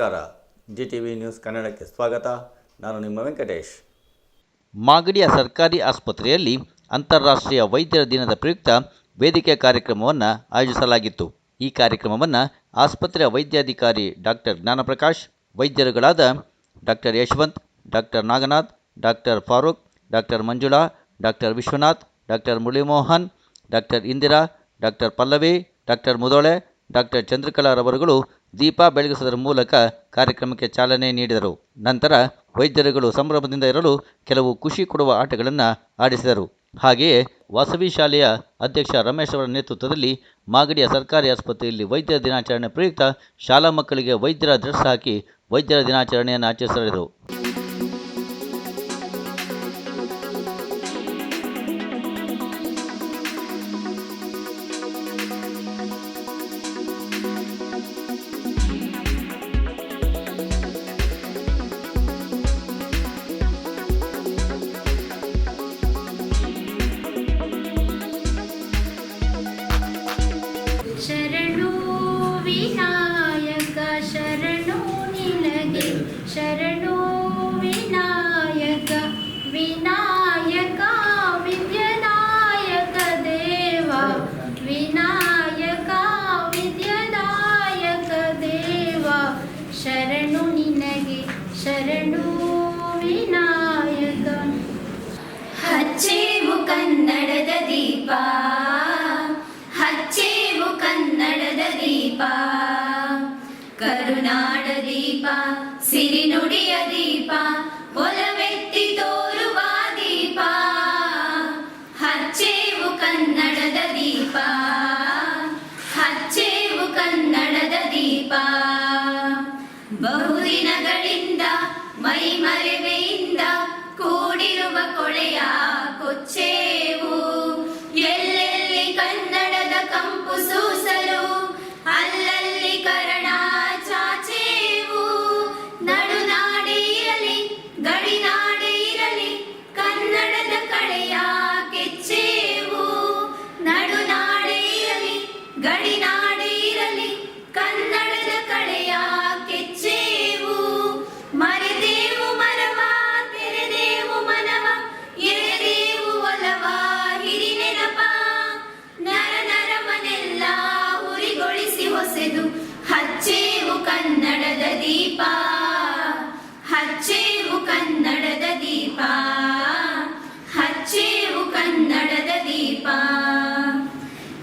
ನಮಸ್ಕಾರ. G T V news ಕನ್ನಡಕ್ಕೆ ಸ್ವಾಗತ. ನಾನು ನಿಮ್ಮ ವೆಂಕಟೇಶ್. ಮಾಗಡಿಯ ಸರ್ಕಾರಿ ಆಸ್ಪತ್ರೆಯಲ್ಲಿ ಅಂತಾರಾಷ್ಟ್ರೀಯ ವೈದ್ಯರ ದಿನದ ಪ್ರಯುಕ್ತ ವೇದಿಕೆ ಕಾರ್ಯಕ್ರಮವನ್ನು ಆಯೋಜಿಸಲಾಗಿತ್ತು. ಈ ಕಾರ್ಯಕ್ರಮವನ್ನು ಆಸ್ಪತ್ರೆಯ ವೈದ್ಯಾಧಿಕಾರಿ doctor Jnanaprakash, ವೈದ್ಯರುಗಳಾದ doctor Yashwant, doctor Naganath, doctor Farooq, doctor Manjula, doctor Vishwanath, doctor Muralimohan doctor Indira, doctor Pallavi, doctor Mudhole, doctor ಚಂದ್ರಕಲಾರವರುಗಳು ದೀಪ ಬೆಳಗಿಸುವುದರ ಮೂಲಕ ಕಾರ್ಯಕ್ರಮಕ್ಕೆ ಚಾಲನೆ ನೀಡಿದರು. ನಂತರ ವೈದ್ಯರುಗಳು ಸಂಭ್ರಮದಿಂದ ಇರಲು ಕೆಲವು ಖುಷಿ ಕೊಡುವ ಆಟಗಳನ್ನು ಆಡಿಸಿದರು. ಹಾಗೆಯೇ ವಾಸವಿ ಶಾಲೆಯ ಅಧ್ಯಕ್ಷ ರಮೇಶ್ ಅವರ ನೇತೃತ್ವದಲ್ಲಿ ಮಾಗಡಿಯ ಸರ್ಕಾರಿ ಆಸ್ಪತ್ರೆಯಲ್ಲಿ ವೈದ್ಯರ ದಿನಾಚರಣೆ ಪ್ರಯುಕ್ತ ಶಾಲಾ ಮಕ್ಕಳಿಗೆ ವೈದ್ಯರ ಡ್ರೆಸ್ ಹಾಕಿ ವೈದ್ಯರ ದಿನಾಚರಣೆಯನ್ನು ಆಚರಿಸಲಾಯಿತು.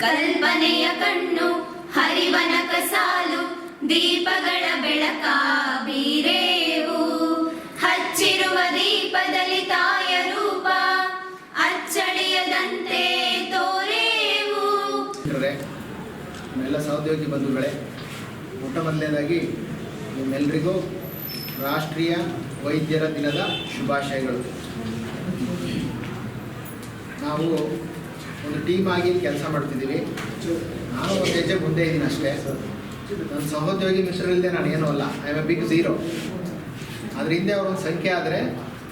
ಕಲ್ಪನೆಯ ಕಣ್ಣು, ಹರಿವನ ಕಸಾಲು, ದೀಪಗಳ ಬೆಳಕ ಬೀರೇವು. ಹಚ್ಚಿರುವ ದೀಪದಲ್ಲಿ ತಾಯ ರೂಪ, ಅಚ್ಚಳಿಯದಂತೆ ತೋರೇವು. ಎಲ್ಲ ಸಹೋದ್ಯೋಗಿ ಬಂಧುಗಳೇ ಮೊಟ್ಟ ಮೊದಲನೇದಾಗಿ ನಿಮ್ಮೆಲ್ಲರಿಗೂ ರಾಷ್ಟ್ರೀಯ ವೈದ್ಯರ ದಿನದ ಶುಭಾಶಯಗಳು. ನಾವು ಒಂದು ಟೀಮ್ ಆಗಿ ಕೆಲಸ ಮಾಡ್ತಿದ್ದೀವಿ ನಾನು ಒಂದು ಹೆಜ್ಜೆ ಮುಂದೆ ಇದ್ದೀನಿ ಅಷ್ಟೇ. ನನ್ನ ಸಹೋದ್ಯೋಗಿ ಮಿತ್ರರಿಲ್ಲದೆ ನಾನು ಏನೂ ಅಲ್ಲ. I am a big zero ಅದ್ರ ಹಿಂದೆ ಅವ್ರೊಂದು ಸಂಖ್ಯೆ ಆದರೆ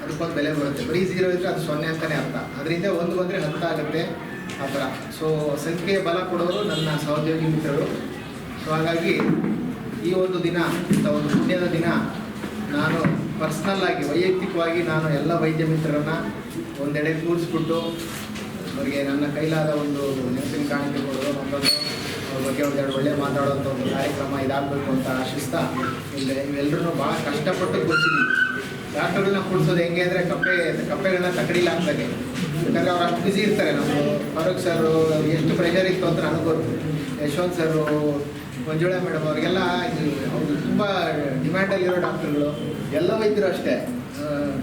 ಅದಕ್ಕೊಂದು ಬೆಲೆ ಬರುತ್ತೆ. ಬರೀ ಝೀರೋ ಇದ್ದರೆ ಅದು ಸೊನ್ನೆ ಅಂತಲೇ ಅರ್ಥ. ಅದರಿಂದ ಒಂದು ಬಂದರೆ ಹತ್ತು ಆಗುತ್ತೆ ಆ ಥರ. ಸೊ ಸಂಖ್ಯೆ ಬಲ ಕೊಡೋರು ನನ್ನ ಸಹೋದ್ಯೋಗಿ ಮಿತ್ರರು. ಸೊ ಹಾಗಾಗಿ ಈ ಒಂದು ದಿನ, ಇಂಥ ಒಂದು ಪುಣ್ಯದ ದಿನ, ನಾನು ಪರ್ಸ್ನಲ್ಲಾಗಿ ವೈಯಕ್ತಿಕವಾಗಿ ನಾನು ಎಲ್ಲ ವೈದ್ಯ ಮಿತ್ರರನ್ನು ಒಂದೆಡೆ ಕೂರಿಸ್ಬಿಟ್ಟು ಅವರಿಗೆ ನನ್ನ ಕೈಲಾದ ಒಂದು ನೆನಪಿನ ಕಾಣಿಕೆ ಕೊಡೋದು ಮತ್ತೊಂದು ಅವ್ರ ಬಗ್ಗೆ ಒಂದೆರಡು ಒಳ್ಳೆ ಮಾತಾಡೋಂಥ ಒಂದು ಕಾರ್ಯಕ್ರಮ ಇದಾಗಬೇಕು ಅಂತ ಆಶಿಸ್ತಾ ಇಲ್ಲದೆ ಇವೆಲ್ಲರೂ ಭಾಳ ಕಷ್ಟಪಟ್ಟು ಕೂರಿಸಿದ್ದೀವಿ ಡಾಕ್ಟರ್ಗಳನ್ನ ಕೂಡಿಸೋದು ಹೆಂಗೆ ಅಂದರೆ ಕಪ್ಪೆ ಕಪ್ಪೆಗಳನ್ನ ತಕಡಿಲ್ಲ ಹಾಕ್ದಾಗೆ ಯಾಕಂದರೆ ಅವ್ರು ಅಷ್ಟು ಬ್ಯುಸಿ ಇರ್ತಾರೆ ನಮ್ಮ ಫಾರೂಕ್ ಸರು ಎಷ್ಟು ಪ್ರೆಷರ್ ಇತ್ತು ಅಂತ ನನಗೆ ಗೊತ್ತು. ಯಶವಂತ್ ಸರು ಮಂಜುಳಾ ಮೇಡಮ್ ಅವರಿಗೆಲ್ಲ ಅವರು ತುಂಬ ಡಿಮ್ಯಾಂಡಲ್ಲಿರೋ ಡಾಕ್ಟರ್ಗಳು ಎಲ್ಲ ವೈದ್ಯರು ಅಷ್ಟೇ.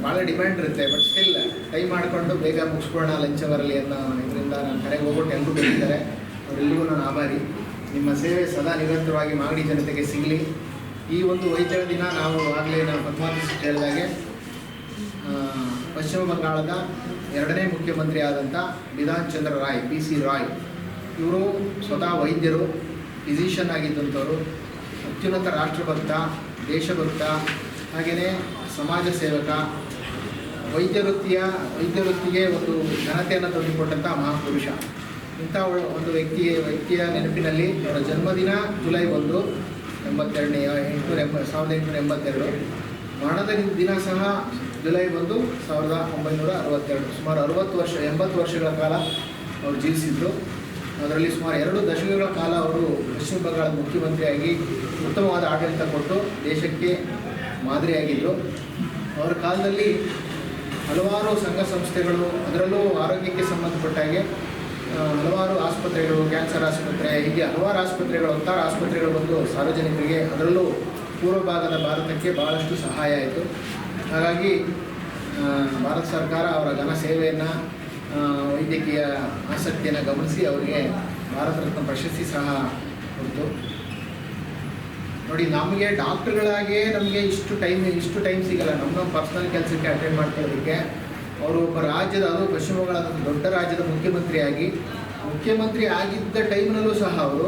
ಭಾಳ ಡಿಮ್ಯಾಂಡ್ ಇರುತ್ತೆ ಬಟ್ ಸ್ಟಿಲ್ ಟೈಮ್ ಮಾಡಿಕೊಂಡು ಬೇಗ ಮುಗಿಸ್ಕೊಳ್ಳೋಣ ಲಂಚ ಬರಲಿ ಅನ್ನೋ ಇದರಿಂದ ನಾನು ಕರೆಗೆ ಹೋಗ್ಬಿಟ್ಟು ಎಲ್ಲರೂ ಬಂದಿದ್ದಾರೆ. ಅವರೆಲ್ಲರಿಗೂ ನಾನು ಆಭಾರಿ. ನಿಮ್ಮ ಸೇವೆ ಸದಾ ನಿರಂತರವಾಗಿ ಮಾಗಡಿ ಜನತೆಗೆ ಸಿಗಲಿ. ಈ ಒಂದು ವೈದ್ಯರ ದಿನ ನಾವು ಆಗಲೇ ನಾವು ಪದ್ಮಾವತಿ ಹೇಳಿದಾಗೆ ಪಶ್ಚಿಮ ಬಂಗಾಳದ ಎರಡನೇ ಮುಖ್ಯಮಂತ್ರಿ ಆದಂಥ ಬಿಧಾನ್ ಚಂದ್ರ ರಾಯ್ ಪಿ ಸಿ ರಾಯ್. ಇವರು ಸ್ವತಃ ವೈದ್ಯರು ಫಿಸಿಷಿಯನ್ ಆಗಿದ್ದಂಥವರು, ಅತ್ಯುನ್ನತ ರಾಷ್ಟ್ರಭಕ್ತ, ದೇಶಭಕ್ತ ಹಾಗೆಯೇ ಸಮಾಜ ಸೇವಕ ವೈದ್ಯ ವೃತ್ತಿಯ ವೈದ್ಯ ವೃತ್ತಿಗೆ ಒಂದು ಘನತೆಯನ್ನು ತಂದುಕೊಟ್ಟಂಥ ಮಹಾಪುರುಷ. ಇಂಥ ಒಂದು ವ್ಯಕ್ತಿಯ ವ್ಯಕ್ತಿಯ ನೆನಪಿನಲ್ಲಿ ಅವರ ಜನ್ಮದಿನ ಜುಲೈ ಒಂದು, ಎಂಬತ್ತೆರಡನೇ, ಎಂಟುನೂರ ಎಂಬ, ಸಾವಿರದ ಎಂಟುನೂರ ಎಂಬತ್ತೆರಡು. ಮರಣದ ದಿನ ಸಹ ಜುಲೈ ಒಂದು, ಸಾವಿರದ ಒಂಬೈನೂರ ಅರವತ್ತೆರಡು. ಸುಮಾರು ಅರವತ್ತು ವರ್ಷ, ಎಂಬತ್ತು ವರ್ಷಗಳ ಕಾಲ ಅವರು ಜೀವಿಸಿದ್ರು. ಅದರಲ್ಲಿ ಸುಮಾರು ಎರಡು ದಶಕಗಳ ಕಾಲ ಅವರು ಪಶ್ಚಿಮ ಬಂಗಾಳದ ಮುಖ್ಯಮಂತ್ರಿಯಾಗಿ ಉತ್ತಮವಾದ ಆಡಳಿತ ಕೊಟ್ಟು ದೇಶಕ್ಕೆ ಮಾದರಿಯಾಗಿದ್ದರು ಅವರ ಕಾಲದಲ್ಲಿ ಹಲವಾರು ಸಂಘ ಸಂಸ್ಥೆಗಳು ಅದರಲ್ಲೂ ಆರೋಗ್ಯಕ್ಕೆ ಸಂಬಂಧಪಟ್ಟ ಹಾಗೆ ಆ, ಹಲವಾರು ಆಸ್ಪತ್ರೆಗಳು ಕ್ಯಾನ್ಸರ್ ಆಸ್ಪತ್ರೆ ಹೀಗೆ ಹಲವಾರು ಆಸ್ಪತ್ರೆಗಳು ಒಂಥರ ಆಸ್ಪತ್ರೆಗಳು ಬಂದು ಸಾರ್ವಜನಿಕರಿಗೆ ಅದರಲ್ಲೂ ಪೂರ್ವ ಭಾಗದ ಭಾರತಕ್ಕೆ ಭಾಳಷ್ಟು ಸಹಾಯ ಆಯಿತು. ಹಾಗಾಗಿ ಭಾರತ ಸರ್ಕಾರ ಅವರ ಜನ ಸೇವೆಯನ್ನು ವೈದ್ಯಕೀಯ ಆಸಕ್ತಿಯನ್ನು ಗಮನಿಸಿ ಅವರಿಗೆ ಭಾರತ ರತ್ನ ಪ್ರಶಸ್ತಿ ಸಹ ಕೊಡ್ತು. ನೋಡಿ, ನಮಗೆ ಡಾಕ್ಟ್ರುಗಳಾಗೆ ನಮಗೆ ಇಷ್ಟು ಟೈಮ್ ಇಷ್ಟು ಟೈಮ್ ಸಿಗಲ್ಲ. ನಮ್ಮ ನಮ್ಮ ಪರ್ಸ್ನಲ್ ಕೆಲಸಕ್ಕೆ ಅಟೆಂಡ್ ಮಾಡ್ಕೊಳ್ಳೋದಕ್ಕೆ ಅವರು ಒಬ್ಬ ರಾಜ್ಯದ, ಅದು ಪಶ್ಚಿಮ ಬಂಗಾಳದ ದೊಡ್ಡ ರಾಜ್ಯದ ಮುಖ್ಯಮಂತ್ರಿಯಾಗಿ, ಮುಖ್ಯಮಂತ್ರಿ ಆಗಿದ್ದ ಟೈಮ್ನಲ್ಲೂ ಸಹ ಅವರು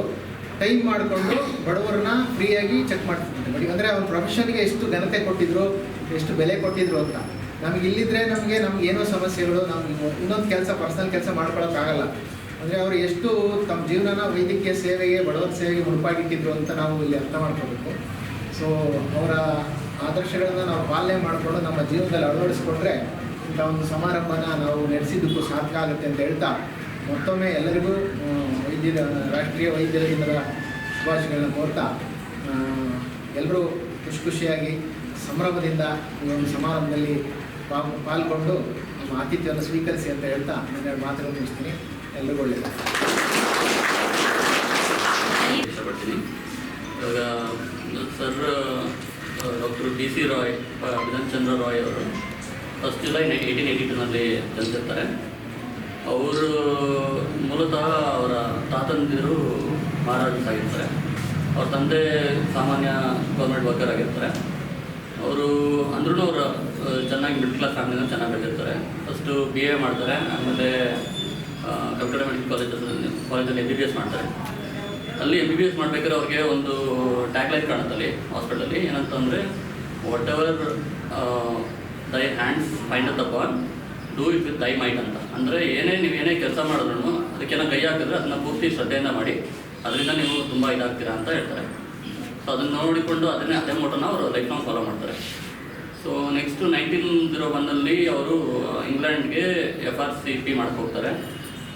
ಟೈಮ್ ಮಾಡಿಕೊಂಡು ಬಡವರನ್ನ ಫ್ರೀಯಾಗಿ ಚೆಕ್ ಮಾಡ್ತಿದ್ದಾರೆ. ನೋಡಿ, ಅಂದರೆ ಅವ್ರ ಪ್ರೊಫೆಷನ್ಗೆ ಎಷ್ಟು ಘನತೆ ಕೊಟ್ಟಿದ್ರು, ಎಷ್ಟು ಬೆಲೆ ಕೊಟ್ಟಿದ್ರು ಅಂತ. ನಮಗೆ ಇಲ್ಲಿದ್ರೆ ನಮಗೆ, ನಮ್ಗೆ ಏನೋ ಸಮಸ್ಯೆಗಳು, ನಮ್ಗೆ ಇನ್ನೊಂದು ಕೆಲಸ ಪರ್ಸನಲ್ ಕೆಲಸ ಮಾಡ್ಕೊಳಕ್ಕಾಗಲ್ಲ. ಅಂದರೆ ಅವರು ಎಷ್ಟು ತಮ್ಮ ಜೀವನನ ವೈದ್ಯಕೀಯ ಸೇವೆಗೆ, ಬಡವರ ಸೇವೆಗೆ ಮುಡುಪಾಗಿಟ್ಟಿದ್ರು ಅಂತ ನಾವು ಇಲ್ಲಿ ಅರ್ಥ ಮಾಡ್ಕೋಬೇಕು. ಸೊ ಅವರ ಆದರ್ಶಗಳನ್ನು ನಾವು ಪಾಲನೆ ಮಾಡಿಕೊಂಡು ನಮ್ಮ ಜೀವನದಲ್ಲಿ ಅಳವಡಿಸ್ಕೊಂಡ್ರೆ ಇಂಥ ಒಂದು ಸಮಾರಂಭನ ನಾವು ನಡೆಸಿದ್ದಕ್ಕೂ ಸಾಧ್ಯ ಆಗುತ್ತೆ ಅಂತ ಹೇಳ್ತಾ ಮತ್ತೊಮ್ಮೆ ಎಲ್ಲರಿಗೂ ವೈದ್ಯರ, ರಾಷ್ಟ್ರೀಯ ವೈದ್ಯರ ದಿನದ ಶುಭಾಶಯಗಳನ್ನು ಕೋರ್ತಾ ಎಲ್ಲರೂ ಖುಷಿ ಖುಷಿಯಾಗಿ ಸಂಭ್ರಮದಿಂದ ಈ ಒಂದು ಸಮಾರಂಭದಲ್ಲಿ ಪಾಲ್ಗೊಂಡು ನಮ್ಮ ಆತಿಥ್ಯವನ್ನು ಸ್ವೀಕರಿಸಿ ಅಂತ ಹೇಳ್ತಾ ನಾನು ಮಾತುಗಳನ್ನು ಮುಗಿಸ್ತೀನಿ. ಎಲ್ರಿಗೂ ಒಳ್ಳೆಯದು ಇವಾಗ sir doctor B C Roy Bidhan Chandra Roy ಅವರು ಫಸ್ಟ್ ಜುಲೈ ಏಯ್ಟೀನ್ ಏಯ್ಟಿ ಟೂನಲ್ಲಿ ಜನಿಸಿರ್ತಾರೆ. ಅವರು ಮೂಲತಃ ಅವರ ತಾತಂದಿರು ಮಹಾರಾಜಸ್ ಆಗಿರ್ತಾರೆ ಅವ್ರ ತಂದೆ ಸಾಮಾನ್ಯ ಗೌರ್ಮೆಂಟ್ ವರ್ಕರ್ ಆಗಿರ್ತಾರೆ. ಅವರು ಅಂದ್ರೂ ಅವರ ಚೆನ್ನಾಗಿ ಮಿಡ್ಲ್ ಕ್ಲಾಸ್ ಫ್ಯಾಮಿಲಿನ ಚೆನ್ನಾಗಿ ಬೆಳೆದಿರ್ತಾರೆ. ಫಸ್ಟು ಬಿ ಎ ಮಾಡ್ತಾರೆ, ಆಮೇಲೆ ಕಲ್ಕಡ ಮೆಡಿಕಲ್ ಕಾಲೇಜಲ್ಲಿ ಕಾಲೇಜಲ್ಲಿ ಎಂ ಬಿ ಬಿ ಎಸ್ ಮಾಡ್ತಾರೆ. ಅಲ್ಲಿ ಎಂ ಬಿ ಬಿ ಎಸ್ ಮಾಡ್ಬೇಕಾದ್ರೆ ಅವ್ರಿಗೆ ಒಂದು ಟ್ಯಾಗ್ಲೈನ್ ಕಾಣುತ್ತೆ ಅಲ್ಲಿ. ಹಾಸ್ಪಿಟಲಲ್ಲಿ ಏನಂತಂದರೆ whatever thy hands find the upon do it with thy might ಅಂತ. ಅಂದರೆ ಏನೇ ನೀವು ಏನೇ ಕೆಲಸ ಮಾಡಿದ್ರು ಅದಕ್ಕೇನೋ ಕೈ ಹಾಕಿದ್ರೆ ಅದನ್ನ ಪೂರ್ತಿ ಶ್ರದ್ಧೆಯಿಂದ ಮಾಡಿ, ಅದರಿಂದ ನೀವು ತುಂಬ ಇದಾಗ್ತೀರಾ ಅಂತ ಹೇಳ್ತಾರೆ. ಸೊ ಅದನ್ನು ನೋಡಿಕೊಂಡು ಅದನ್ನೇ ಅದೇ ಮೋಟನ ಅವರು ಲೈಫ್ ಲಾಂಗ್ ಫಾಲೋ ಮಾಡ್ತಾರೆ. ಸೊ ನೆಕ್ಸ್ಟು ನೈನ್ಟೀನ್ ಜೀರೋ ಒನ್ನಲ್ಲಿ ಅವರು ಇಂಗ್ಲೆಂಡ್ಗೆ ಎಫ್ ಆರ್ ಸಿ ಪಿ ಹೋಗ್ತಾರೆ.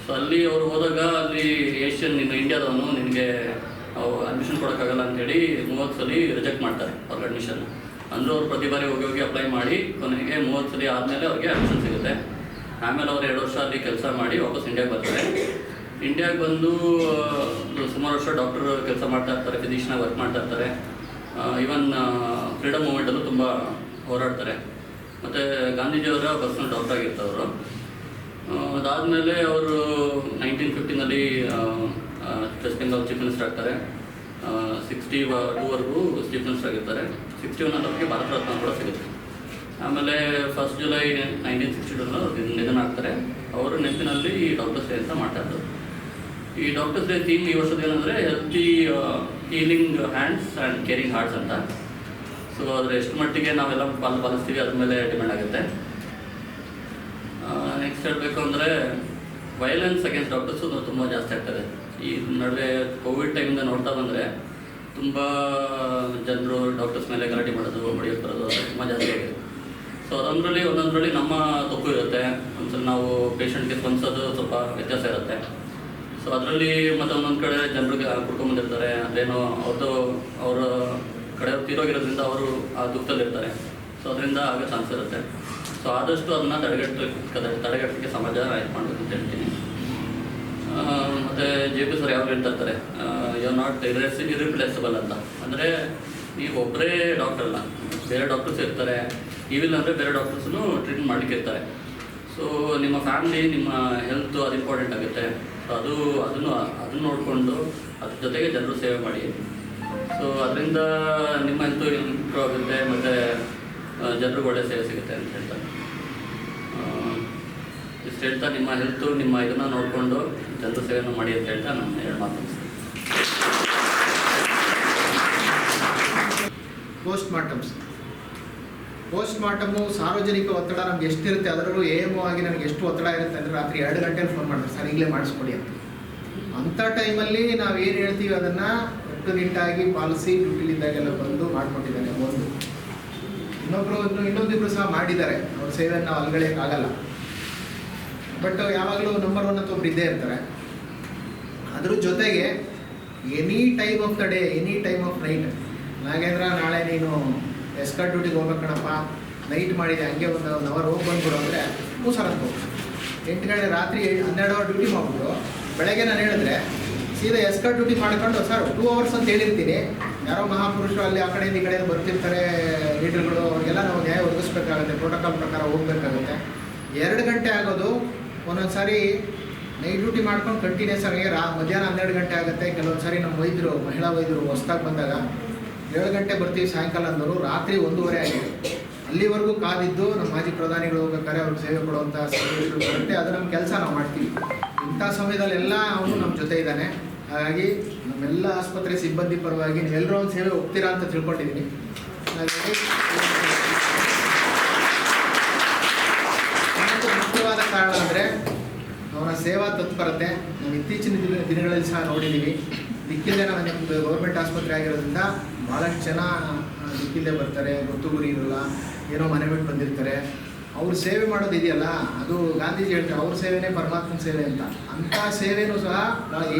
ಸೊ ಅಲ್ಲಿ ಅವರು ಹೋದಾಗ ಅಲ್ಲಿ ಏಷ್ಯನ್, ನಿನ್ನ ಇಂಡಿಯಾದವನು ನಿನಗೆ ಅಡ್ಮಿಷನ್ ಕೊಡೋಕ್ಕಾಗಲ್ಲ ಅಂತೇಳಿ ಮೂವತ್ತು ಸಲ ರಿಜೆಕ್ಟ್ ಮಾಡ್ತಾರೆ ಅವ್ರಿಗೆ ಅಡ್ಮಿಷನ್ ಅಂದರೂ ಅವ್ರು ಪ್ರತಿ ಬಾರಿ ಹೋಗಿ ಹೋಗಿ ಅಪ್ಲೈ ಮಾಡಿ ಕೊನೆಗೆ ಮೂವತ್ತು ಸಲ ಆದಮೇಲೆ ಅವ್ರಿಗೆ ಅಡ್ಮಿಷನ್ ಸಿಗುತ್ತೆ. ಆಮೇಲೆ ಅವ್ರು ಎರಡು ವರ್ಷ ಅಲ್ಲಿ ಕೆಲಸ ಮಾಡಿ ವಾಪಸ್ ಇಂಡಿಯಾಗೆ ಬರ್ತಾರೆ. ಇಂಡಿಯಾಗೆ ಬಂದು ಸುಮಾರು ವರ್ಷ ಡಾಕ್ಟರ್ ಕೆಲಸ ಮಾಡ್ತಾ ಇರ್ತಾರೆ ಫಿಸಿಷಿಯನ್ ವರ್ಕ್ ಮಾಡ್ತಾ ಇರ್ತಾರೆ. ಈವನ್ ಫ್ರೀಡಮ್ ಮೂಮೆಂಟಲ್ಲೂ ತುಂಬ ಹೋರಾಡ್ತಾರೆ. ಮತ್ತು ಗಾಂಧೀಜಿಯವರ ಪರ್ಸನಲ್ ಡಾಕ್ಟರ್ ಆಗಿರ್ತಾರೆ ಅವರು ಅದಾದಮೇಲೆ ಅವರು ನೈನ್ಟೀನ್ ಫಿಫ್ಟಿನಲ್ಲಿ ವೆಸ್ಟ್ ಬೆಂಗಾಲ್ ಚೀಫ್ ಮಿನಿಸ್ಟರ್ ಆಗ್ತಾರೆ. ಸಿಕ್ಸ್ಟಿ ಟೂವರೆಗೂ ಚೀಫ್ ಮಿನಿಸ್ಟರ್ ಆಗಿರ್ತಾರೆ. ಸಿಕ್ಸ್ಟಿ ಒನ್ ಅವ್ರಿಗೆ ಭಾರತ ರತ್ನ ಕೂಡ ಸಿಗುತ್ತೆ. ಆಮೇಲೆ ಫಸ್ಟ್ ಜುಲೈ ನೈನ್ಟೀನ್ ಸಿಕ್ಸ್ಟಿ ಟೂನಲ್ಲಿ ಅವ್ರಿಗೆ ನಿಧನ ಆಗ್ತಾರೆ. ಅವರು ನೆನಪಿನಲ್ಲಿ ಈ ಡಾಕ್ಟರ್ಸ್ ಡೇ ಅಂತ ಮಾಡ್ತಾ ಇದ್ರು. ಈ ಡಾಕ್ಟರ್ಸ್ ಡೇ ಥೀಮ್ ಈ ವರ್ಷದ ಏನಂದರೆ healthy healing hands and caring hearts ಅಂತ. ಸೊ ಅದರ ಎಷ್ಟು ಮಟ್ಟಿಗೆ ನಾವೆಲ್ಲ ಪಾಲ್ ಪಾಲಿಸ್ತೀವಿ ಅದ್ರ ಮೇಲೆ ಡಿಪೆಂಡ್ ಆಗುತ್ತೆ. ನೆಕ್ಸ್ಟ್ ಹೇಳಬೇಕು ಅಂದರೆ ವೈಲೆನ್ಸ್ ಅಗೇನ್ಸ್ಟ್ ಡಾಕ್ಟರ್ಸು ತುಂಬ ಜಾಸ್ತಿ ಆಗ್ತದೆ. ಈ ನಡುವೆ ಕೋವಿಡ್ ಟೈಮಿಂದ ನೋಡ್ತಾ ಬಂದರೆ ತುಂಬ ಜನರು ಡಾಕ್ಟರ್ಸ್ ಮೇಲೆ ಗಲಾಟೆ ಮಾಡೋದು ಹೊಡಿಯೋ ಬರೋದು ತುಂಬ ಜಾಸ್ತಿ ಆಗಿದೆ. ಸೊ ಅದೊಂದರಲ್ಲಿ ಒಂದೊಂದರಲ್ಲಿ ನಮ್ಮ ತಪ್ಪು ಇರುತ್ತೆ. ಒಂದ್ಸಲ ನಾವು ಪೇಷಂಟ್ಗೆ ಸ್ಪಂದಿಸೋದು ಸ್ವಲ್ಪ ವ್ಯತ್ಯಾಸ ಇರುತ್ತೆ. ಸೊ ಅದರಲ್ಲಿ ಮತ್ತು ಒಂದೊಂದು ಕಡೆ ಜನರಿಗೆ ಕುಡ್ಕೊಂಬಂದಿರ್ತಾರೆ. ಅದೇನೋ ಅವ್ರದ್ದು ಅವರ ಕಡೆ ತೀರೋಗಿರೋದ್ರಿಂದ ಅವರು ಆ ದುಃಖದಲ್ಲಿರ್ತಾರೆ. ಸೊ ಅದರಿಂದ ಆಗೋ ಚಾನ್ಸ್ ಇರುತ್ತೆ. ಸೊ ಆದಷ್ಟು ಅದನ್ನ ತಡೆಗಟ್ಟಲಿಕ್ಕೆ ತಡೆಗಟ್ಟಲಿಕ್ಕೆ ಸಮಾಜ ಇದು ಮಾಡಬೇಕು ಅಂತ ಹೇಳ್ತೀನಿ. ಮತ್ತು ಜೆ ಪಿ ಸರ್ ಯಾವಾಗ ಹೇಳ್ತಾ ಇರ್ತಾರೆ ಯು ನಾಟ್ ಇರ್ರೆಸ್ ಇರಿಪ್ಲೇಸಬಲ್ ಅಂತ. ಅಂದರೆ, ಈ ಒಬ್ಬರೇ ಡಾಕ್ಟರ್ ಅಲ್ಲ, ಬೇರೆ ಡಾಕ್ಟರ್ಸ್ ಇರ್ತಾರೆ ಇವಿಲ್ಲ ಅಂದರೆ ಬೇರೆ ಡಾಕ್ಟರ್ಸ್ನು ಟ್ರೀಟ್ ಮಾಡ್ಲಿಕ್ಕೆ ಇರ್ತಾರೆ. ಸೊ ನಿಮ್ಮ ಫ್ಯಾಮಿಲಿ ನಿಮ್ಮ ಹೆಲ್ತ್ ಅದು ಇಂಪಾರ್ಟೆಂಟ್ ಆಗುತ್ತೆ. ಸೊ ಅದು, ಅದನ್ನು ಅದನ್ನು ನೋಡಿಕೊಂಡು ಅದ್ರ ಜೊತೆಗೆ ಜನರು ಸೇವೆ ಮಾಡಿ. ಸೊ ಅದರಿಂದ ನಿಮ್ಮ ಹೆಲ್ತು ಇಂಪ್ರೂವ್ ಆಗುತ್ತೆ, ಮತ್ತು ಜನರಿಗೆ ಒಳ್ಳೆ ಸೇವೆ ಸಿಗುತ್ತೆ ಅಂತ ಹೇಳ್ತಾರೆ. ಇಷ್ಟು ಹೇಳ್ತಾ, ನಿಮ್ಮ ಹೆಲ್ತು ನಿಮ್ಮ ಇದನ್ನ ನೋಡಿಕೊಂಡು ಜನರ ಸೇವೆಯನ್ನು ಮಾಡಿ ಅಂತ ಹೇಳ್ತಾ ನಾನು ಎರಡು ಮಾತು. ಪೋಸ್ಟ್ ಮಾರ್ಟಮ್ಸ್ ಪೋಸ್ಟ್ ಮಾರ್ಟಮು ಸಾರ್ವಜನಿಕ ಒತ್ತಡ ನಮ್ಗೆ ಎಷ್ಟಿರುತ್ತೆ? ಅದರಲ್ಲೂ ಎ ಎಂ ಆಗಿ ನನಗೆ ಎಷ್ಟು ಒತ್ತಡ ಇರುತ್ತೆ ಅಂದರೆ ರಾತ್ರಿ ಎರಡು ಗಂಟೆಲಿ ಫೋನ್ ಮಾಡ್ತಾರೆ ಸರ್, ಈಗಲೇ ಮಾಡಿಸ್ಕೊಡಿ ಅಂತ. ಅಂಥ ಟೈಮಲ್ಲಿ ನಾವು ಏನು ಹೇಳ್ತೀವಿ ಅದನ್ನು ಕಟ್ಟುನಿಟ್ಟಾಗಿ ಪಾಲಿಸಿ ಡ್ಯೂಟಿಲಿದ್ದಾಗೆಲ್ಲ ಬಂದು ಮಾಡಿಕೊಟ್ಟಿದ್ದಾರೆ. ಒಂದು. ಇನ್ನೊಬ್ಬರು ಇನ್ನೊಂದಿಬ್ಬರು ಸಹ ಮಾಡಿದ್ದಾರೆ. ಅವ್ರ ಸೇವೆಯನ್ನು ನಾವು ಅಲ್ಗಳೆಯೋಕ್ಕಾಗಲ್ಲ ಬಟ್ ಯಾವಾಗಲೂ ನಂಬರ್ ಒನ್ ಅಂತ ಒಬ್ರು ಇದ್ದೇ ಇರ್ತಾರೆ. ಅದ್ರ ಜೊತೆಗೆ any time of the day any time of night Nagendra ನಾಳೆ ನೀನು ಎಸ್ಕರ್ ಡ್ಯೂಟಿಗೆ ಹೋಗ್ಬೇಕಣಪ್ಪ ನೈಟ್ ಮಾಡಿದೆ, ಹಂಗೆ ಒಂದು ಒನ್ ಅವರ್ ಹೋಗಿ ಬಂದ್ಬಿಡು ಅಂದರೆ ಹ್ಞೂ ಸರ್ ಅಂತ ಎಂಟು ಗಂಟೆ ರಾತ್ರಿ ಹನ್ನೆರಡು ಅವರ್ ಡ್ಯೂಟಿ ಮಾಡಿಬಿಟ್ಟು ಬೆಳಗ್ಗೆ ನಾನು ಹೇಳಿದ್ರೆ ಸೀದಾ ಎಸ್ಕರ್ ಡ್ಯೂಟಿ ಮಾಡ್ಕೊಂಡು ಸರ್ ಟೂ ಅವರ್ಸ್ ಅಂತ ಹೇಳಿರ್ತೀನಿ. ಯಾರೋ ಮಹಾಪುರುಷರು ಅಲ್ಲಿ ಆ ಕಡೆಯಿಂದ ಈ ಕಡೆಯಿಂದ ಬರ್ತಿರ್ತಾರೆ ಲೀಡರ್ಗಳು ಅವ್ರಿಗೆಲ್ಲ ನಾವು ನ್ಯಾಯ ಒದಗಿಸ್ಬೇಕಾಗುತ್ತೆ ಪ್ರೋಟೋಕಾಲ್ ಪ್ರಕಾರ ಹೋಗ್ಬೇಕಾಗುತ್ತೆ. ಎರಡು ಗಂಟೆ ಆಗೋದು ಒಂದೊಂದು ಸಾರಿ ನೈಟ್ ಡ್ಯೂಟಿ ಮಾಡ್ಕೊಂಡು ಕಂಟಿನ್ಯೂಸ್ ಆಗಿ ರಾ ಮಧ್ಯಾಹ್ನ ಹನ್ನೆರಡು ಗಂಟೆ ಆಗುತ್ತೆ. ಕೆಲವೊಂದು ಸಾರಿ ನಮ್ಮ ವೈದ್ಯರು, ಮಹಿಳಾ ವೈದ್ಯರು ಹೊಸ್ದಾಗಿ ಬಂದಾಗ ಏಳು ಗಂಟೆ ಬರ್ತೀವಿ ಸಾಯಂಕಾಲ ಅಂದರು. ರಾತ್ರಿ ಒಂದೂವರೆ ಆಗಿದೆ. ಅಲ್ಲಿವರೆಗೂ ಕಾದಿದ್ದು ನಮ್ಮ ಮಾಜಿ ಪ್ರಧಾನಿಗಳು ಹೋಗ್ಬೇಕಾದ್ರೆ ಅವ್ರಿಗೆ ಸೇವೆ ಕೊಡುವಂಥ ಸನ್ನಿವೇಶಗಳು ಬರುತ್ತೆ. ಅದು ನಮ್ಮ ಕೆಲಸ ನಾವು ಮಾಡ್ತೀವಿ. ಇಂಥ ಸಮಯದಲ್ಲೆಲ್ಲ ಅವನು ನಮ್ಮ ಜೊತೆ ಇದ್ದಾನೆ. ಹಾಗಾಗಿ ನಮ್ಮೆಲ್ಲ ಆಸ್ಪತ್ರೆ ಸಿಬ್ಬಂದಿ ಪರವಾಗಿ ಎಲ್ಲರೂ ಒಂದು ಸೇವೆ ಹೋಗ್ತೀರಾ ಅಂತ ತಿಳ್ಕೊಂಡಿದ್ದೀನಿ. ಹಾಗಾಗಿ ಮುಖ್ಯವಾದ ಕಾರಣ ಅಂದರೆ ಅವರ ಸೇವಾ ತತ್ಪರತೆ ನಾವು ಇತ್ತೀಚಿನ ದಿನ ದಿನಗಳಲ್ಲಿ ಸಹ ನೋಡಿದ್ದೀವಿ. ದಿಕ್ಕಿಲ್ಲದೆ ನಮಗೆ ಗೌರ್ಮೆಂಟ್ ಆಸ್ಪತ್ರೆ ಆಗಿರೋದ್ರಿಂದ ಭಾಳಷ್ಟು ಜನ ದಿಕ್ಕಿಲ್ಲೇ ಬರ್ತಾರೆ ಗೊತ್ತು ಗುರಿ ಇರಲ್ಲ, ಏನೋ ಮನೆ ಬಿಟ್ಟು ಬಂದಿರ್ತಾರೆ. ಅವ್ರ ಸೇವೆ ಮಾಡೋದು ಇದೆಯಲ್ಲ, ಅದು ಗಾಂಧೀಜಿ ಹೇಳ್ತಾರೆ, ಅವ್ರ ಸೇವೆನೇ ಪರಮಾತ್ಮನ ಸೇವೆ ಅಂತ. ಅಂಥ ಸೇವೆನೂ ಸಹ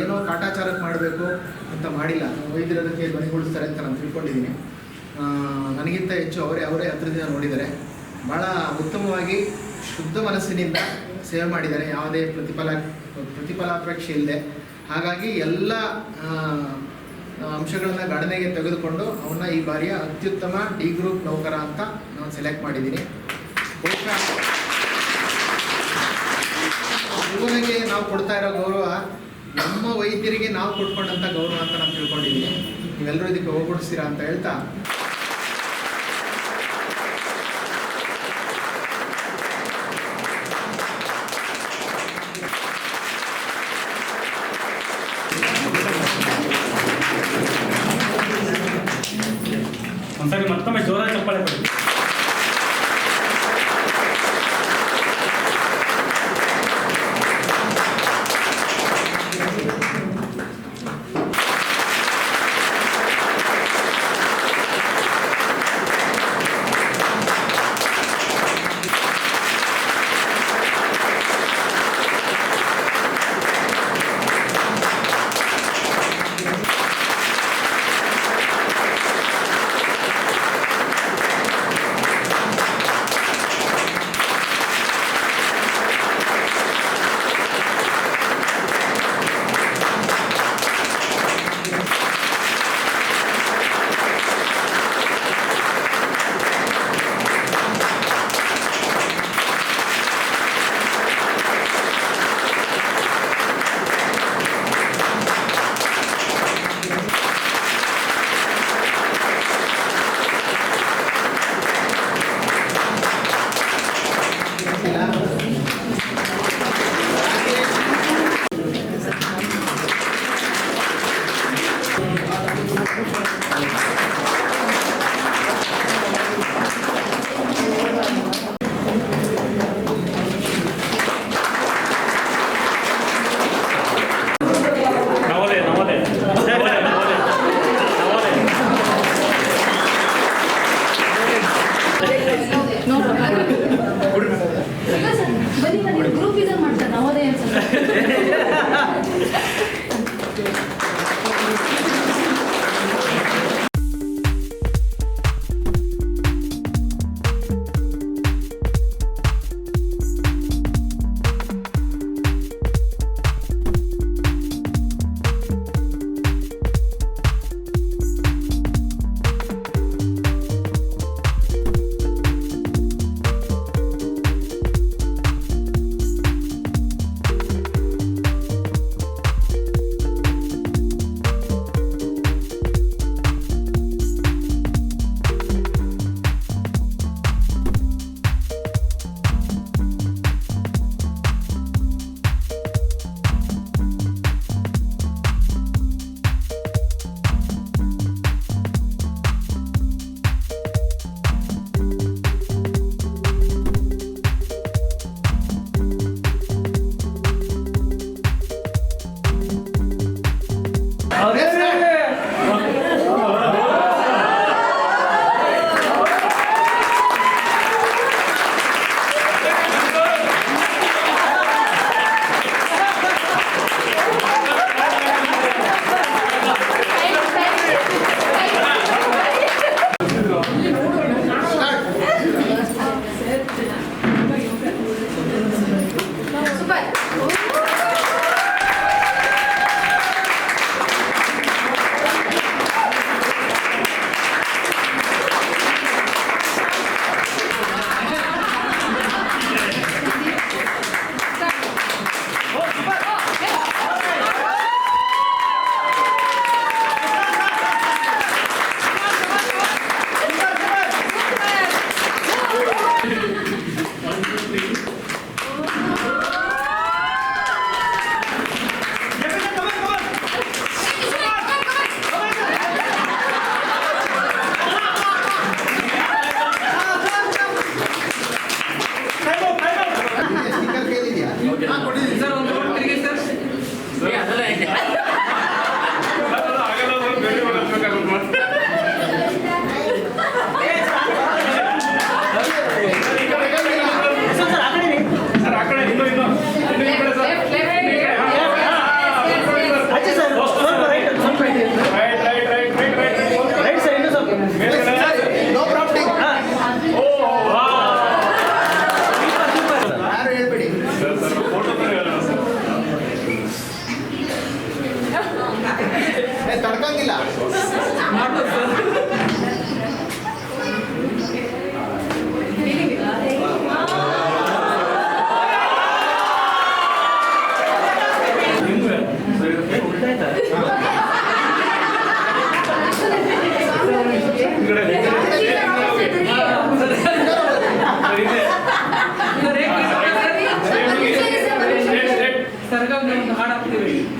ಏನೋ ಕಾಟಾಚಾರಕ್ಕೆ ಮಾಡಬೇಕು ಅಂತ ಮಾಡಿಲ್ಲ. ವೈದ್ಯರದಕ್ಕೆ ಧ್ವನಿಗೊಳಿಸ್ತಾರೆ ಅಂತ ನಾನು ತಿಳ್ಕೊಂಡಿದ್ದೀನಿ. ನನಗಿಂತ ಹೆಚ್ಚು ಅವರೇ ಅವರೇ ಹತ್ರದಿಂದ ನೋಡಿದ್ದಾರೆ. ಭಾಳ ಉತ್ತಮವಾಗಿ ಶುದ್ಧ ಮನಸ್ಸಿನಿಂದ ಸೇವೆ ಮಾಡಿದ್ದಾರೆ. ಯಾವುದೇ ಪ್ರತಿಫಲ ಪ್ರತಿಫಲಾಪೇಕ್ಷೆ ಇಲ್ಲದೆ ಹಾಗಾಗಿ ಎಲ್ಲ ಅಂಶಗಳನ್ನು ಗಣನೆಗೆ ತೆಗೆದುಕೊಂಡು ಅವನ್ನ ಈ ಬಾರಿಯ ಅತ್ಯುತ್ತಮ ಡಿ ಗ್ರೂಪ್ ನೌಕರ ಅಂತ ನಾನು ಸೆಲೆಕ್ಟ್ ಮಾಡಿದ್ದೀನಿ. ಬಹುಶಃ ಇವನಿಗೆ ನಾವು ಕೊಡ್ತಾ ಇರೋ ಗೌರವ ನಮ್ಮ ವೈದ್ಯರಿಗೆ ನಾವು ಕೊಟ್ಕೊಂಡಂಥ ಗೌರವ ಅಂತ ನಾನು ತಿಳ್ಕೊಂಡಿದ್ದೀನಿ. ನೀವೆಲ್ಲರೂ ಇದಕ್ಕೆ ಹೋಗ್ಬಿಡಿಸ್ತೀರಾ ಅಂತ ಹೇಳ್ತಾ これも。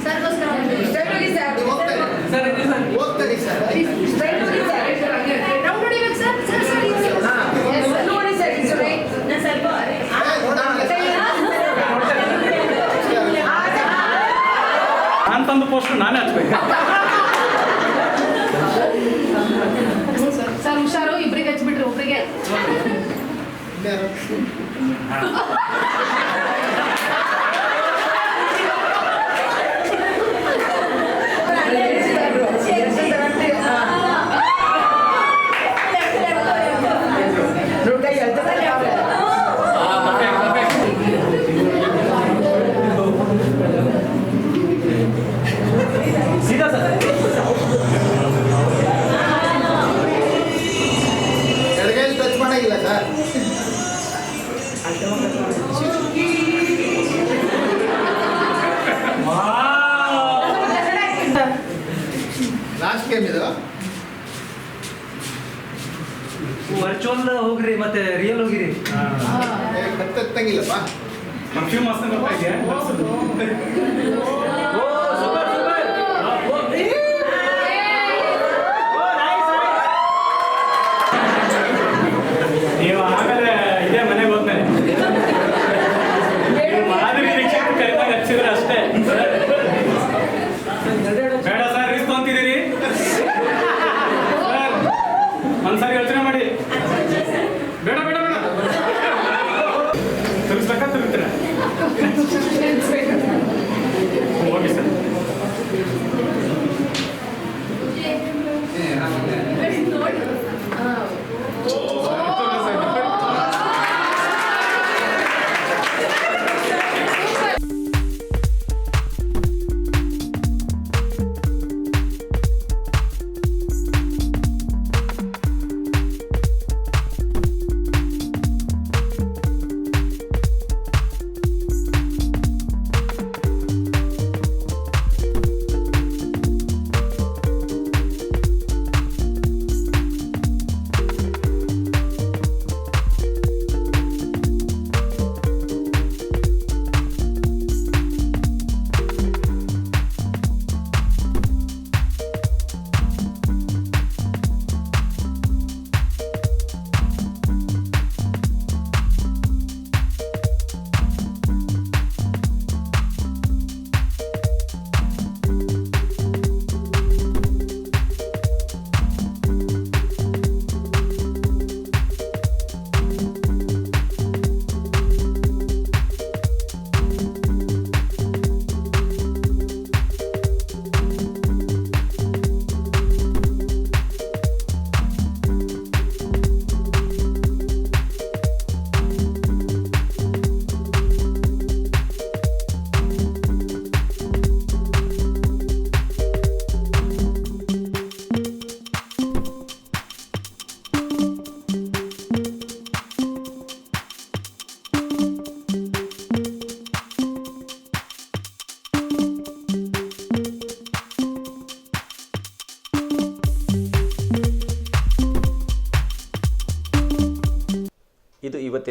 ಸರ್ಗೋಸ್ಕರ ಒಂದು. ಹೋಗ್ತಾ ಇರಿ ಸರ್. ರೌಂಡ್ ಹೊಡಿಬೇಕು ಸರ್. ಸರ್. ಸರ್ ಇದು ಸರ್. ಸ್ವಲ್ಪ ನಾನು ತಂದು ಪೋಸ್ಟ್ ನಾನೇ ಹಚ್ಬೇಕು. ಸರ್ ಹುಷಾರು. ಇಬ್ರಿಗೆ ಹಚ್ಬಿಟ್ರಿ ಒಬ್ರಿಗೆ. Entonces,